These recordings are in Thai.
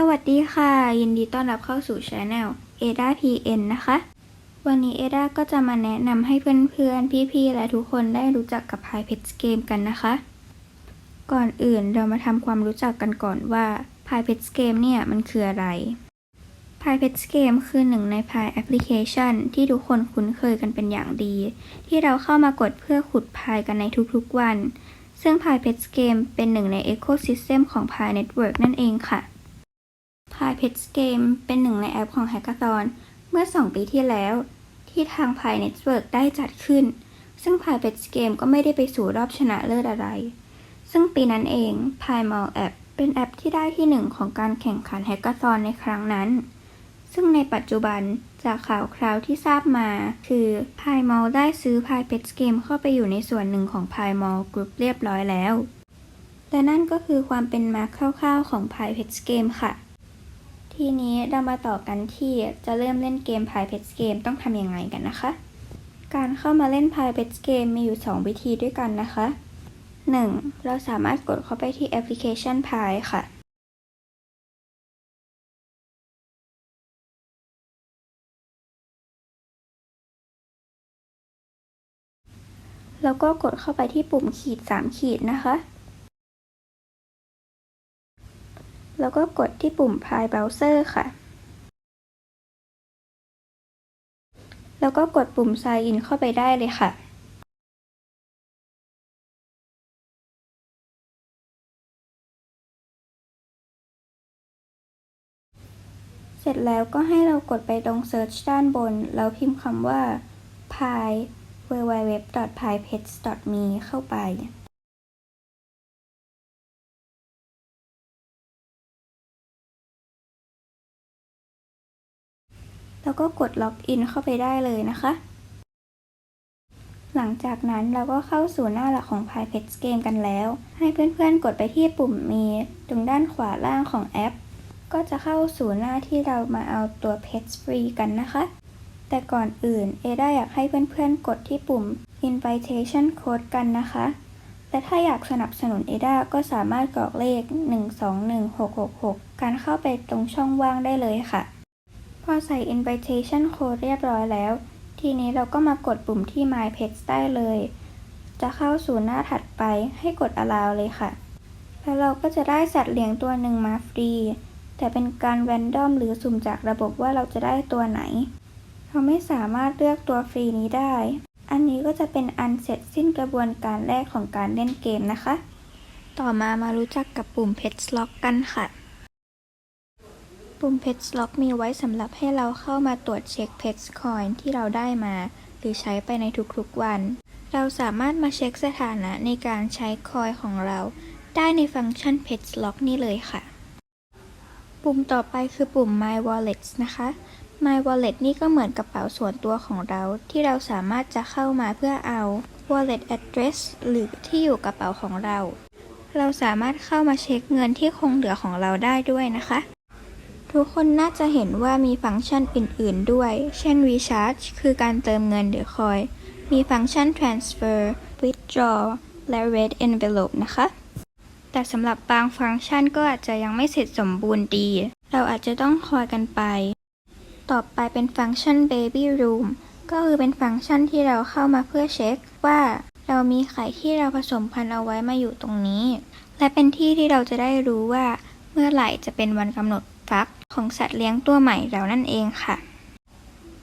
สวัสดีค่ะ ยินดีต้อนรับเข้าสู่ช anel Ada PN นะคะ วันนี้เอดาก็จะมาแนะนำให้เพื่อนๆ พี่ๆ และทุกคนได้รู้จักกับ p i p e t Game กันนะคะ ก่อนอื่นเรามาทำความรู้จักกันก่อนว่า p i p e t Game เนี่ยมันคืออะไร p i p e t Game คือหนึ่งใน Pi Application ที่ทุกคนคุ้นเคยกันเป็นอย่างดี ที่เราเข้ามากดเพื่อขุดพายกันในทุกๆวัน ซึ่ง p i p e t Game เป็นหนึ่งใน Ecosystem ของ Pi Network นั่นเองค่ะ p i p e t Game เป็นหนึ่งในแอปของ Hackathon เมื่อ 2 ปีที่แล้ว ที่ทาง Pi Network ได้จัดขึ้น ซึ่ง p i p e t Game ก็ไม่ได้ไปสู่รอบชนะเลิศอะไร ซึ่งปีนั้นเอง Pi Mall App เป็นแอปที่ได้ที่หนึ่งของการแข่งขัน Hackathon ในครั้งนั้น ซึ่งในปัจจุบันจากข่าวคราวที่ทราบมาคือ Pi Mall ได้ซื้อ Pi p e t Game เข้าไปอยู่ในส่วนหนึ่งของ Pi Mall Group เรียบร้อยแล้ว และนั่นก็คือความเป็นมาคร่าวๆของ Pi p e t Game ค่ะ ทีนี้เรามาต่อกันที่จะเริ่มเล่นเกม p i p e t Game ต้องทำยังไงกันนะคะ การเข้ามาเล่น p i p e t Game มีอยู่ 2 วิธีด้วยกันนะคะ 1. เราสามารถกดเข้าไปที่แอปพลิเคชัน Pi ค่ะ แล้วก็กดเข้าไปที่ปุ่มขีด 3 ขีดนะคะ แล้วก็กดที่ปุ่ม Pi Browser ค่ะ แล้วก็กดปุ่ม Sign in เข้าไปได้เลยค่ะเสร็จแล้วก็ให้เรากดไปตรง Search ด้านบน แล้วพิมพ์คำว่า pi www.pipets.me เข้าไป แล้วก็กดล็อกอินเข้าไปได้เลยนะคะ หลังจากนั้นเราก็เข้าสู่หน้าหลักของ p i p e t Game กันแล้ว ให้เพื่อนๆ กดไปที่ปุ่มมีตรงด้านขวาล่างของแอป ก็จะเข้าสู่หน้าที่เรามาเอาตัว Pets Free กันนะคะ แต่ก่อนอื่นเอดาอยากให้เพื่อนๆ กดที่ปุ่ม Invitation Code กันนะคะและถ้าอยากสนับสนุนเอดาก็สามารถกรอกเลข 121666 การเข้าไปตรงช่องว่างได้เลยค่ะ อใส่ Invitation Code เรียบร้อยแล้ว ทีนี้เราก็มากดปุ่มที่ My Pets ได้เลย จะเข้าสู่หน้าถัดไปให้กด Allow เลยค่ะ แล้วเราก็จะได้สัตว์เลี้ยงตัวหนึ่งมาฟรี แต่เป็นการแรนดอมหรือสุ่มจากระบบว่าเราจะได้ตัวไหน เราไม่สามารถเลือกตัวฟรีนี้ได้ อันนี้ก็จะเป็นอันเสร็จสิ้นกระบวนการแรกของการเล่นเกมนะคะ ต่อมามารู้จักกับปุ่ม Pets Lock กันค่ะ ปุ่ม Pets Lock มีไว้สำหรับให้เราเข้ามาตรวจเช็ค Pets Coin ที่เราได้มา หรือใช้ไปในทุกๆวัน เราสามารถมาเช็คสถานะในการใช้คอยของเรา ได้ในฟังก์ชัน Pets Lock นี่เลยค่ะ ปุ่มต่อไปคือปุ่ม My Wallet นะคะ My Wallet นี่ก็เหมือนกระเป๋าส่วนตัวของเรา ที่เราสามารถจะเข้ามาเพื่อเอา Wallet Address หรือที่อยู่กระเป๋าของเราเราสามารถเข้ามาเช็คเงินที่คงเหลือของเราได้ด้วยนะคะ ทุกคนน่าจะเห็นว่ามีฟังก์ชันอื่น ๆ ด้วย เช่น Recharge คือการเติมเงินหรือคอย มีฟังก์ชัน Transfer Withdraw และ Red Envelope นะคะ แต่สำหรับบางฟังก์ชันก็อาจจะยังไม่เสร็จสมบูรณ์ดี เราอาจจะต้องคอยกันไป ต่อไปเป็นฟังก์ชัน Baby Room ก็คือเป็นฟังก์ชันที่เราเข้ามาเพื่อเช็คว่าเรามีไข่ที่เราผสมพันธุ์เอาไว้มาอยู่ตรงนี้ และเป็นที่ที่เราจะได้รู้ว่าเมื่อไหร่จะเป็นวันกำหนดฟัก ของสัตว์เลี้ยงตัวใหม่เรานั่นเองค่ะ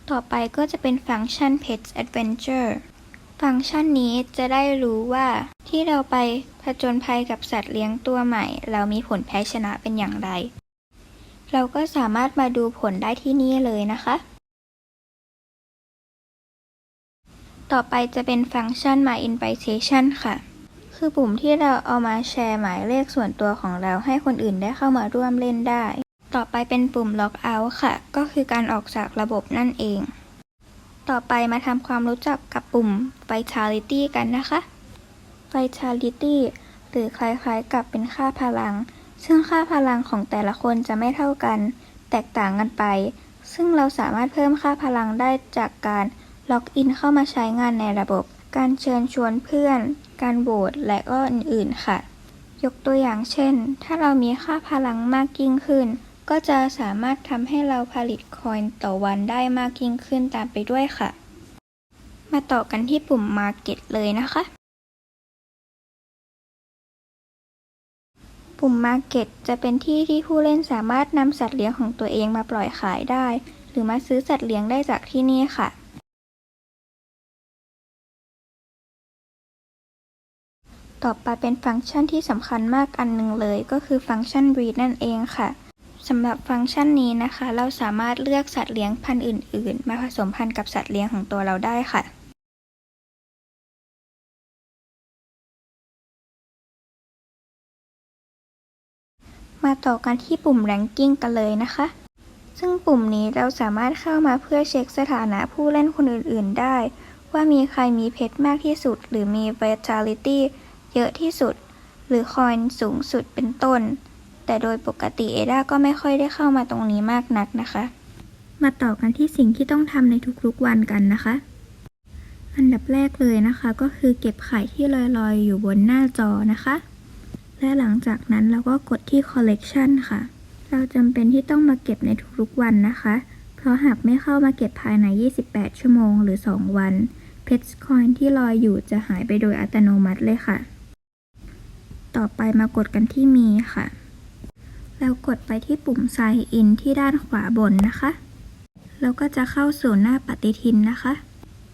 ต่อไปก็จะเป็นฟังก์ชัน Pets Adventure ฟังก์ชันนี้จะได้รู้ว่าที่เราไปผจญภัยกับสัตว์เลี้ยงตัวใหม่ เรามีผลแพ้ชนะเป็นอย่างไร เราก็สามารถมาดูผลได้ที่นี่เลยนะคะ ต่อไปจะเป็นฟังก์ชัน My Invitation ค่ะ คือปุ่มที่เราเอามาแชร์หมายเลขส่วนตัวของเราให้คนอื่นได้เข้ามาร่วมเล่นได้ ต่อไปเป็นปุ่ม Log Out ค่ะ ก็คือการออกจากระบบนั่นเอง ต่อไปมาทำความรู้จักกับปุ่ม Vitality กันนะคะ Vitality หรือคล้ายๆกับเป็นค่าพลัง ซึ่งค่าพลังของแต่ละคนจะไม่เท่ากัน แตกต่างกันไป ซึ่งเราสามารถเพิ่มค่าพลังได้จากการล็อกอินเข้ามาใช้งานในระบบ การเชิญชวนเพื่อน การโหวต และก็อื่นๆค่ะ ยกตัวอย่างเช่น ถ้าเรามีค่าพลังมากยิ่งขึ้น ก็จะสามารถทำให้เราผลิตคอยน์ต่อวันได้มากยิ่งขึ้นตามไปด้วยค่ะ มาต่อกันที่ปุ่ม Market เลยนะคะ ปุ่ม Market จะเป็นที่ที่ผู้เล่นสามารถนำสัตว์เลี้ยงของตัวเองมาปล่อยขายได้ หรือมาซื้อสัตว์เลี้ยงได้จากที่นี่ค่ะต่อไปเป็นฟังก์ชันที่สำคัญมากอันหนึ่งเลยก็คือฟังก์ชัน breed นั่นเองค่ะ สำหรับฟังก์ชันนี้นะคะ เราสามารถเลือกสัตว์เลี้ยงพันธุ์อื่น ๆ มาผสมพันธุ์กับสัตว์เลี้ยงของตัวเราได้ค่ะมาต่อกันที่ปุ่ม ranking กันเลยนะคะ ซึ่งปุ่มนี้เราสามารถเข้ามาเพื่อเช็คสถานะผู้เล่นคนอื่น ๆ ได้ ว่ามีใครมีเพชรมากที่สุด หรือมี vitality เยอะที่สุด หรือคอยน์สูงสุดเป็นต้น แต่โดยปกติเอดาก็ไม่ค่อยได้เข้ามาตรงนี้มากนักนะคะ มาต่อกันที่สิ่งที่ต้องทำในทุกๆวันกันนะคะ อันดับแรกเลยนะคะ ก็คือเก็บไข่ที่ลอยๆ อยู่บนหน้าจอนะคะ และหลังจากนั้นเราก็กดที่ collection ค่ะ เราจำเป็นที่ต้องมาเก็บในทุกๆวันนะคะ เพราะหากไม่เข้ามาเก็บภายใน 28 ชั่วโมงหรือ 2 วันเพชรคอยที่ลอยอยู่จะหายไปโดยอัตโนมัติเลยค่ะ ต่อไปมากดกันที่มีค่ะ แล้วกดไปที่ปุ่ม sign in ที่ด้านขวาบนนะคะ แล้วก็จะเข้าสู่หน้าปฏิทินนะคะ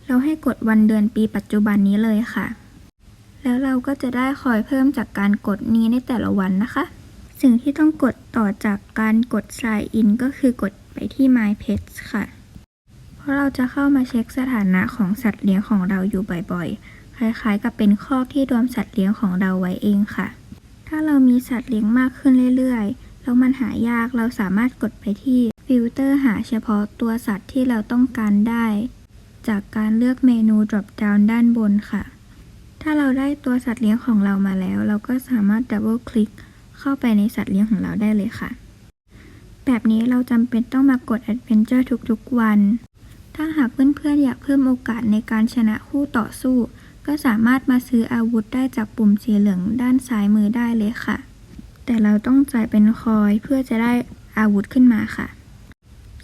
เราให้กดวันเดือนปีปัจจุบันนี้เลยค่ะ แล้วเราก็จะได้คอยเพิ่มจากการกดนี้ในแต่ละวันนะคะ สิ่งที่ต้องกดต่อจากการกด sign in ก็คือกดไปที่ my pets ค่ะ เพราะเราจะเข้ามาเช็คสถานะของสัตว์เลี้ยงของเราอยู่บ่อยๆ คล้ายๆ กับเป็นข้อที่รวมสัตว์เลี้ยงของเราไว้เองค่ะ ถ้าเรามีสัตว์เลี้ยงมากขึ้นเรื่อยๆ แล้วมันหายากเราสามารถกดไปที่ฟิลเตอร์หาเฉพาะตัวสัตว์ที่เราต้องการได้ จากการเลือกเมนู drop down ด้านบนค่ะ ถ้าเราได้ตัวสัตว์เลี้ยงของเรามาแล้ว เราก็สามารถดับเบิลคลิกเข้าไปในสัตว์เลี้ยงของเราได้เลยค่ะ แบบนี้เราจำเป็นต้องมากด Adventure ทุกๆวัน ถ้าหากเพื่อนๆอยากเพิ่มโอกาสในการชนะคู่ต่อสู้ ก็สามารถมาซื้ออาวุธได้จากปุ่มสีเหลืองด้านซ้ายมือได้เลยค่ะ แต่เราต้องจ่ายเป็นคอยเพื่อจะได้อาวุธขึ้นมาค่ะ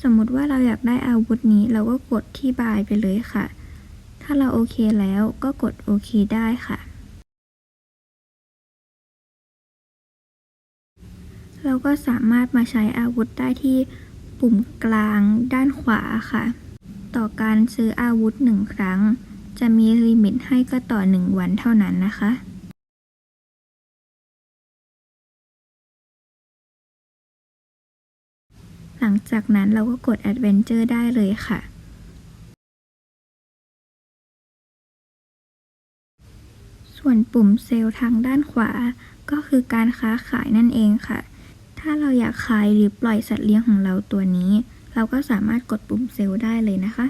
สมมุติว่าเราอยากได้อาวุธนี้เราก็กดที่บายไปเลยค่ะ ถ้าเราโอเคแล้วก็กดโอเคได้ค่ะเราก็สามารถมาใช้อาวุธได้ที่ปุ่มกลางด้านขวาค่ะ ต่อการซื้ออาวุธหนึ่งครั้ง จะมีลิมิตให้ก็ต่อหนึ่งวันเท่านั้นนะคะ หลังจากนั้นเราก็กด Adventure ได้เลยค่ะ ส่วนปุ่มเซลล์ทางด้านขวา ก็คือการค้าขายนั่นเองค่ะ ถ้าเราอยากขายหรือปล่อยสัตว์เลี้ยงของเราตัวนี้ เราก็สามารถกดปุ่มเซลล์ได้เลยนะคะ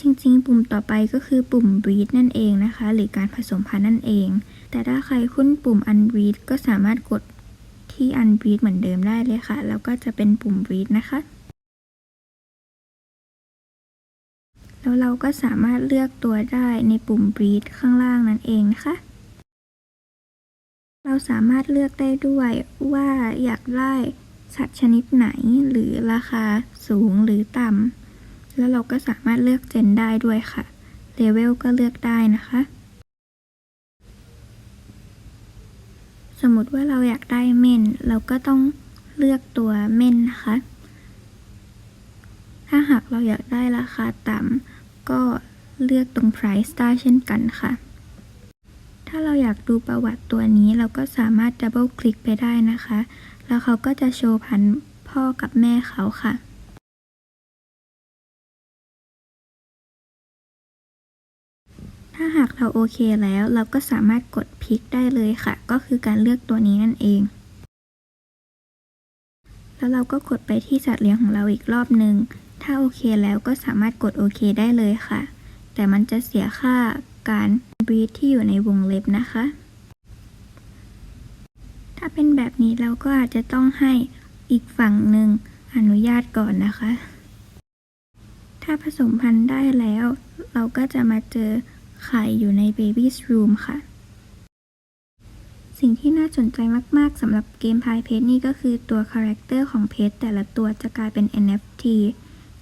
จริงๆ ปุ่มต่อไปก็คือปุ่ม breed นั่นเองนะคะ หรือการผสมพันธุ์นั่นเอง แต่ถ้าใครคุ้นปุ่ม unbreed ก็สามารถกด ที่ unbreed เหมือนเดิมได้เลยค่ะ แล้วก็จะเป็นปุ่ม breed นะคะ แล้วเราก็สามารถเลือกตัวได้ในปุ่ม breed ข้างล่างนั่นเองนะคะ เราสามารถเลือกได้ด้วยว่าอยากได้สัตว์ชนิดไหนหรือราคาสูงหรือต่ำแล้วเราก็สามารถเลือกเจนได้ด้วยค่ะเลเวลก็เลือกได้นะคะ สมมติว่าเราอยากได้เม่น เราก็ต้องเลือกตัวเม่นนะคะ ถ้าหากเราอยากได้ราคาต่ำก็เลือกตรง price star เช่นกันค่ะ ถ้าเราอยากดูประวัติตัวนี้เราก็สามารถดับเบิลคลิกไปได้นะคะ แล้วเขาก็จะโชว์พันธุ์พ่อกับแม่เขาค่ะ ถ้าหากเราโอเคแล้ว เราก็สามารถกดพลิกได้เลยค่ะ ก็คือการเลือกตัวนี้นั่นเอง แล้วเราก็กดไปที่สัตว์เลี้ยงของเราอีกรอบหนึ่ง ถ้าโอเคแล้วก็สามารถกดโอเคได้เลยค่ะ แต่มันจะเสียค่าการบีทที่อยู่ในวงเล็บนะคะ ถ้าเป็นแบบนี้เราก็อาจจะต้องให้อีกฝั่งหนึ่งอนุญาตก่อนนะคะ ถ้าผสมพันธุ์ได้แล้ว เราก็จะมาเจอ ไข่อยู่ใน Baby's Room ค่ะ สิ่งที่น่าสนใจมาก ๆสำหรับเกมพายเพชรนี่ก็คือตัวคาแรคเตอร์ของเพชรแต่ละตัวจะกลายเป็น NFT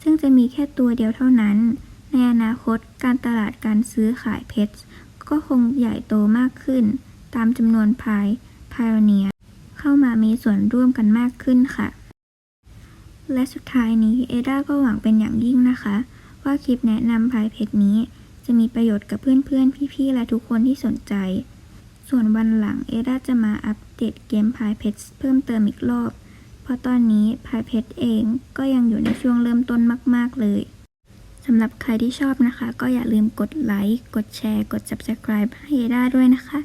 ซึ่งจะมีแค่ตัวเดียวเท่านั้น ในอนาคตการตลาดการซื้อขายเพชรก็คงใหญ่โตมากขึ้น ตามจำนวนพายพายเนียเข้ามามีส่วนร่วมกันมากขึ้นค่ะ และสุดท้ายนี้เอดาก็หวังเป็นอย่างยิ่งนะคะ ว่าคลิปแนะนำพายเพชรนี้ จะมีประโยชน์กับเพื่อนๆ พี่ๆ และทุกคนที่สนใจ ส่วนวันหลังเอดาจะมาอัปเดตเกมพายเพชรเพิ่มเติมอีกรอบ เพราะตอนนี้พายเพชรเองก็ยังอยู่ในช่วงเริ่มต้นมาก ๆ เลยสำหรับใครที่ชอบนะคะ ก็อย่าลืมกดไลค์ กดแชร์ กด subscribe ให้เอดาด้วยนะคะ